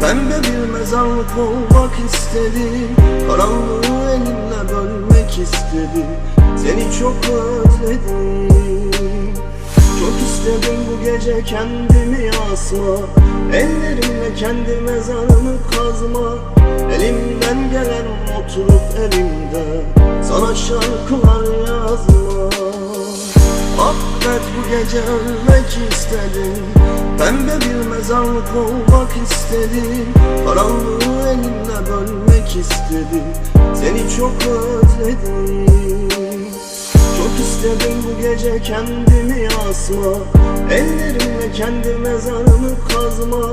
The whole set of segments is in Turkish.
Pembe bir mezarlık olmak istedim. Karanlığı elimle bölmek istedim. Seni çok özledim. Çok istedim bu gece kendimi asma. Ellerimle kendi mezarımı kazma. Elimden gelen oturup elimde. Sana şarkılar yazma Affet bu gece ölmek istedim. Pembe bir mezarlık olmak istedim. Karanlığı elimle bölmek istedim. Seni çok özledim. Çok istedim bu gece kendimi asma. Ellerimle kendi mezarımı kazma.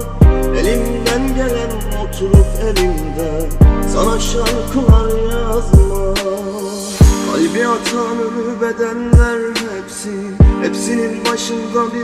Elimden gelen oturup elimde Sana şarkılar yazma. Kalbi atan ölü bedenler hepsi Hepsinin başında bir